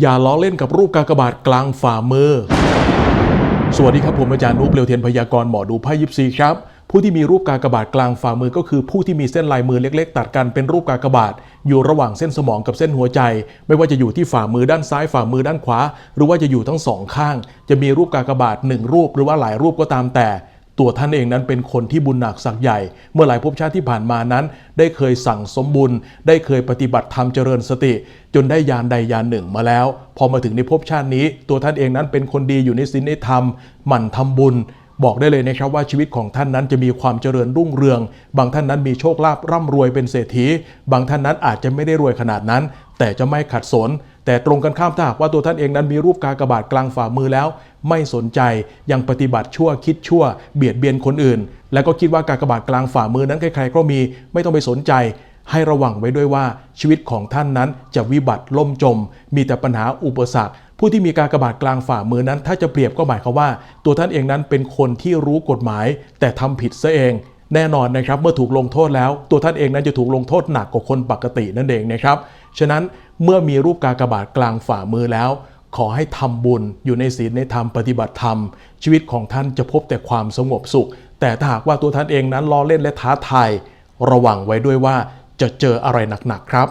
อย่าล้อเล่นกับรูปกากบาทกลางฝ่ามือ สวัสดีครับผมอาจารย์นุ๊กเปลวเทียนพยากรณ์หมอดูไพ่ยิปซีครับ ผู้ที่มีรูปกากบาทกลางฝ่ามือก็คือผู้ที่มีเส้นลายมือเล็ก ๆ ตัดกันเป็นรูปกากบาท อยู่ระหว่างเส้นสมองกับเส้นหัวใจ ไม่ว่าจะอยู่ที่ฝ่ามือด้านซ้ายฝ่ามือด้านขวา หรือว่าจะอยู่ทั้งสองข้าง จะมีรูปกากบาทหนึ่งรูปหรือว่าหลายรูปก็ตามแต่ ตัวท่านเองนั้นเป็นคนที่บุญหนักสักใหญ่ เมื่อหลายภพชาติที่ผ่านมานั้น ได้เคยสั่งสมบุญ ได้เคยปฏิบัติธรรมเจริญสติ จนได้ยานใดยานหนึ่งมาแล้ว พอมาถึงในภพชาตินี้ ตัวท่านเองนั้นเป็นคนดีอยู่ในศีลในธรรมหมั่นทำบุญ บอกได้เลยนะครับว่าชีวิตของท่านนั้นจะมีความเจริญรุ่งเรือง บางท่านนั้นมีโชคลาภร่ำรวยเป็นเศรษฐี บางท่านนั้นอาจจะไม่ได้รวยขนาดนั้น แต่จะไม่ขัดสน แต่ตรงกันข้ามถ้าหากว่าตัวท่านเองนั้นมีรูปกากบาทกลางฝ่ามือแล้ว ไม่สนใจยังปฏิบัติชั่วคิดชั่ว เบียดเบียนคนอื่น แล้วก็คิดว่ากากบาทกลางฝ่ามือนั้นใครๆก็มีไม่ต้องไปสนใจ ให้ระวังไว้ด้วยว่าชีวิตของท่านนั้นจะวิบัติล่มจม มีแต่ปัญหาอุปสรรคผู้ที่มีการกระบาดกลางฝ่ามือนั้น ถ้าจะเปรียบก็หมายความว่า ตัวท่านเองนั้นเป็นคนที่รู้กฎหมาย แต่ทำผิดซะเองแน่นอนนะครับเมื่อถูกลงโทษแล้ว ตัวท่านเองนั้นจะถูกลงโทษหนักกว่าคนปกตินั่นเองนะครับฉะนั้นเมื่อมีรูปกากบาทกลางฝ่ามือแล้ว ขอให้ทำบุญอยู่ในศีลในธรรมปฏิบัติธรรม ชีวิตของท่านจะพบแต่ความสงบสุข แต่ถ้าหากว่าตัวท่านเองนั้นล้อเล่นและท้าทายระวังไว้ด้วยว่า จะเจออะไรหนักๆครับ